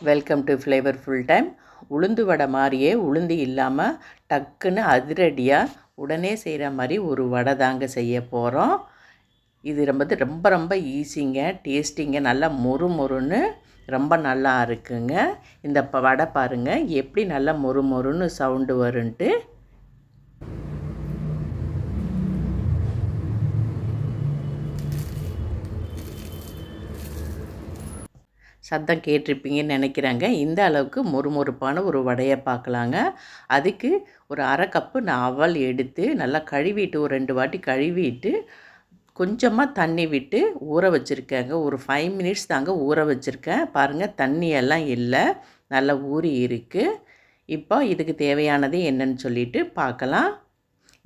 Welcome to flavour full time உளுந்து வடை மாதிரியே உளுந்து இல்லாமல் டக்குன்னு அதிரடியாக உடனே செய்கிற மாதிரி ஒரு வடை தாங்க செய்ய போகிறோம் இது ரொம்ப ரொம்ப ரொம்ப ஈஸிங்க டேஸ்டிங்க நல்லா மொறு மொறுன்னு ரொம்ப நல்லா இருக்குங்க. இந்த ப- வடை பாருங்கள் எப்படி நல்லா மொறு மொறுன்னு சவுண்டு வருன்ட்டு. சத்தம் கேட்டிருப்பீங்கன்னு நினைக்கிறாங்க. இந்த அளவுக்கு மொறுமொறுப்பான ஒரு வடையை பார்க்கலாங்க. அதுக்கு ஒரு அரை கப்பு நான் அவல் எடுத்து நல்லா கழுவிட்டு ஒரு ரெண்டு வாட்டி கழுவிட்டு கொஞ்சமாக தண்ணி விட்டு ஊற வச்சுருக்கேங்க. ஒரு ஃபைவ் மினிட்ஸ் தாங்க ஊற வச்சுருக்கேன். பாருங்கள் தண்ணியெல்லாம் இல்லை. நல்லா ஊறி இருக்குது இப்போ இதுக்கு தேவையானது என்னன்னு சொல்லிட்டு பார்க்கலாம்.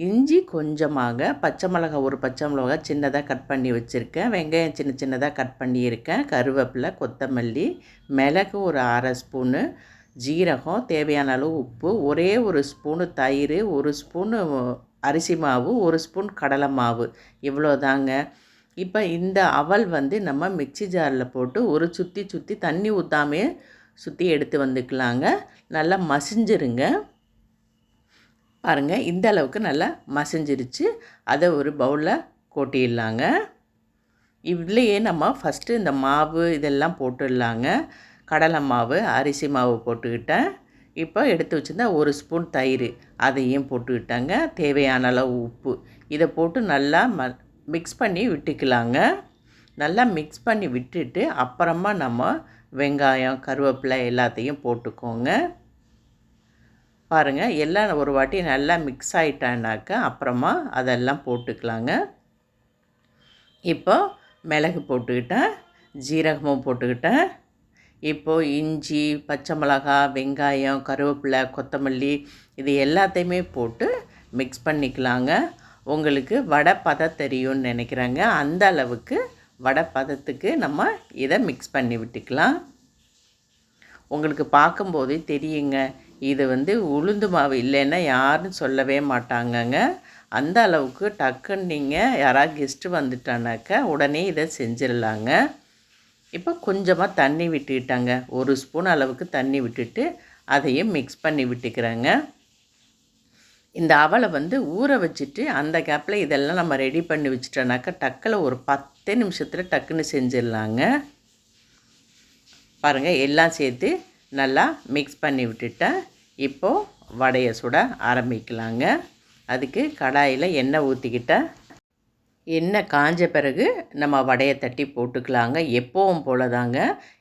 இஞ்சி கொஞ்சமாக பச்சை மிளகா ஒரு பச்சை மிளகா சின்னதாக கட் பண்ணி வச்சுருக்கேன். வெங்காயம் சின்ன சின்னதாக கட் பண்ணியிருக்கேன். கருவேப்பிலை கொத்தமல்லி மிளகு ஒரு அரை ஸ்பூனு ஜீரகம் தேவையான அளவு உப்பு ஒரே ஒரு ஸ்பூனு தயிர் ஒரு ஸ்பூனு அரிசி மாவு ஒரு ஸ்பூன் கடலை மாவு. இவ்வளோதாங்க. இப்போ இந்த அவல் வந்து நம்ம மிக்ஸி ஜாரில் போட்டு ஒரு சுற்றி சுற்றி தண்ணி ஊற்றாமே சுற்றி எடுத்து வந்துக்கலாங்க. நல்லா மசிஞ்சிருங்க. பாருங்கள் இந்த அளவுக்கு நல்லா மசிஞ்சிருச்சு. அதை ஒரு பவுலில் கொட்டிடலாங்க. இதுலேயே நம்ம ஃபஸ்ட்டு இந்த மாவு இதெல்லாம் போட்டுடலாங்க. கடலை மாவு அரிசி மாவு போட்டுக்கிட்டேன். இப்போ எடுத்து வச்சுருந்தா ஒரு ஸ்பூன் தயிர் அதையும் போட்டுக்கிட்டாங்க. தேவையான அளவு உப்பு. இதை போட்டு நல்லா ம மிக்ஸ் பண்ணி விட்டுக்கலாங்க. நல்லா மிக்ஸ் பண்ணி விட்டுட்டு அப்புறமா நம்ம வெங்காயம் கருவேப்பிலை எல்லாத்தையும் போட்டுக்கோங்க. பாருங்கள் எல்லாம் ஒரு வாட்டி நல்லா மிக்ஸ் ஆகிட்டானாக்கா அப்புறமா அதெல்லாம் போட்டுக்கலாங்க. இப்போ மிளகு போட்டுக்கிட்டேன் ஜீரகமும் போட்டுக்கிட்டேன். இப்போது இஞ்சி பச்சை மிளகா வெங்காயம் கருவேப்பிலை கொத்தமல்லி இது எல்லாத்தையுமே போட்டு மிக்ஸ் பண்ணிக்கலாங்க. உங்களுக்கு வடை பதம் தெரியும்னு நினைக்கிறாங்க. அந்த அளவுக்கு வடை பதத்துக்கு நம்ம இதை மிக்ஸ் பண்ணி விட்டுக்கலாம். உங்களுக்கு பார்க்கும்போதே தெரியுங்க இது வந்து உளுந்து மாவு இல்லைன்னா யாரும் சொல்லவே மாட்டாங்கங்க. அந்த அளவுக்கு டக்குன்னு நீங்கள் யாராவது கெஸ்ட்டு வந்துட்டானாக்கா உடனே இதை செஞ்சிடலாங்க இப்போ கொஞ்சமாக தண்ணி விட்டுக்கிட்டாங்க. ஒரு ஸ்பூன் அளவுக்கு தண்ணி விட்டுட்டு அதையும் மிக்ஸ் பண்ணி விட்டுக்கிறேங்க. இந்த அவலை வந்து ஊற வச்சுட்டு அந்த கேப்பில் இதெல்லாம் நம்ம ரெடி பண்ணி வச்சுட்டோனாக்கா டக்கில் ஒரு பத்து நிமிஷத்தில் டக்குன்னு செஞ்சிடலாங்க பாருங்கள் எல்லாம் சேர்த்து நல்லா மிக்ஸ் பண்ணி விட்டுட்டேன் இப்போது வடையை சுட ஆரம்பிக்கலாங்க. அதுக்கு கடாயில் எண்ணெய் ஊற்றிக்கிட்டேன் எண்ணெய் காஞ்ச பிறகு நம்ம வடையை தட்டி போட்டுக்கலாங்க. எப்போவும் போல தாங்க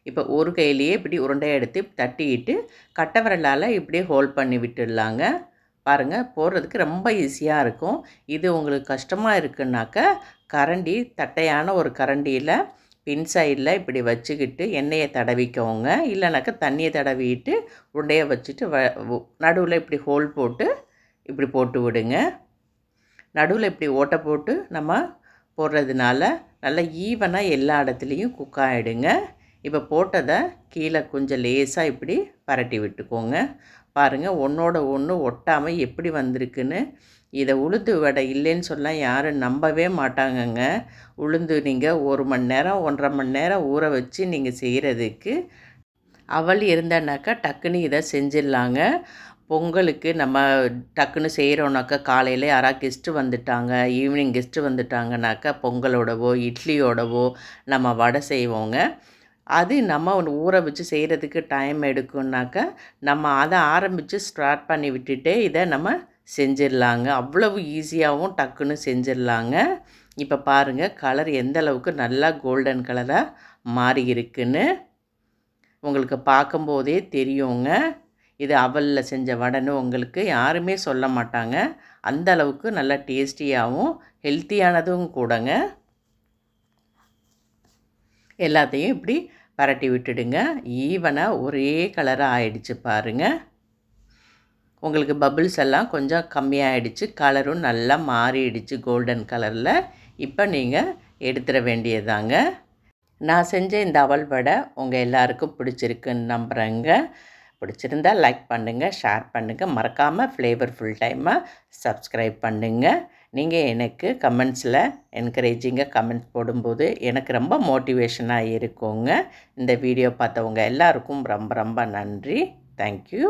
இப்போ ஒரு கையிலேயே இப்படி உருண்டையை எடுத்து தட்டிக்கிட்டு கட்டை விரலால் இப்படியே ஹோல்ட் பண்ணி விட்டுடலாங்க. பாருங்கள் போடுறதுக்கு ரொம்ப ஈஸியாக இருக்கும். இது உங்களுக்கு கஷ்டமாக இருக்குன்னாக்க கரண்டி தட்டையான ஒரு கரண்டியில் பின் சைடில் இப்படி வச்சுக்கிட்டு எண்ணெயை தடவிக்கோங்க. இல்லைனாக்கா தண்ணியை தடவிட்டு உருண்டையை வச்சுட்டு வ நடுவில் இப்படி ஹோல் போட்டு இப்படி போட்டு விடுங்க. நடுவில் இப்படி ஓட்டை போட்டு நம்ம போடுறதுனால நல்லா ஈவனாக எல்லா இடத்துலையும் குக் ஆகிடுங்க இப்போ போட்டதை கீழே கொஞ்சம் லேசாக இப்படி பரட்டி விட்டுக்கோங்க. பாருங்கள் ஒன்றோட ஒன்று ஒட்டாமல் எப்படி வந்திருக்குன்னு இதை உளுந்து வடை இல்லைன்னு சொன்னால் யாரும் நம்பவே மாட்டாங்கங்க. உளுந்து நீங்கள் ஒரு மணி நேரம் ஒன்றரை மணி நேரம் ஊற வச்சு நீங்கள் செய்கிறதுக்கு அவள் இருந்தானாக்கா டக்குன்னு இதை செஞ்சிடலாங்க. பொங்கலுக்கு நம்ம டக்குன்னு செய்கிறோன்னாக்கா காலையில் யாராவது கெஸ்ட்டு வந்துட்டாங்க ஈவினிங் கெஸ்ட்டு வந்துட்டாங்கனாக்கா பொங்கலோடவோ இட்லியோடவோ நம்ம வடை செய்வோங்க. அது நம்ம ஒன்று ஊற வச்சு செய்கிறதுக்கு டைம் எடுக்கும்னாக்கா நம்ம அதை ஆரம்பித்து ஸ்டார்ட் பண்ணி விட்டுட்டே இதை நம்ம செஞ்சிடலாங்க. அவ்வளவு ஈஸியாகவும் டக்குன்னு செஞ்சிடலாங்க. இப்போ பாருங்கள் கலர் எந்த அளவுக்கு நல்லா கோல்டன் கலராக மாறி இருக்குன்னு உங்களுக்கு பார்க்கும்போதே தெரியுங்க. இது அவலில் செஞ்ச வடைன்னு உங்களுக்கு யாருமே சொல்ல மாட்டாங்க. அந்த அளவுக்கு நல்லா டேஸ்டியாகவும் ஹெல்த்தியானதும் கூடங்க. எல்லாத்தையும் இப்படி பரட்டி விட்டுடுங்க. ஈவனாக ஒரே கலராக ஆயிடுச்சு பாருங்கள் உங்களுக்கு பபிள்ஸ் எல்லாம் கொஞ்சம் கம்மியாகிடுச்சு கலரும் நல்லா மாறிடுச்சு கோல்டன் கலரில் இப்போ நீங்கள் எடுத்துட வேண்டியதாங்க நான் செஞ்ச இந்த அவல் வடை உங்கள் எல்லாருக்கும் பிடிச்சிருக்குன்னு நம்புகிறேங்க பிடிச்சிருந்தா லைக் பண்ணுங்கள் ஷேர் பண்ணுங்கள் மறக்காமல் ஃப்ளேவர் ஃபுல் டைமாக சப்ஸ்கிரைப் பண்ணுங்கள் நீங்கள் எனக்கு கமெண்ட்ஸில் என்கரேஜிங்காக கமெண்ட்ஸ் போடும்போது எனக்கு ரொம்ப மோட்டிவேஷனாக இருக்குங்க. இந்த வீடியோ பார்த்தவங்க எல்லாருக்கும் ரொம்ப ரொம்ப நன்றி. தேங்க்யூ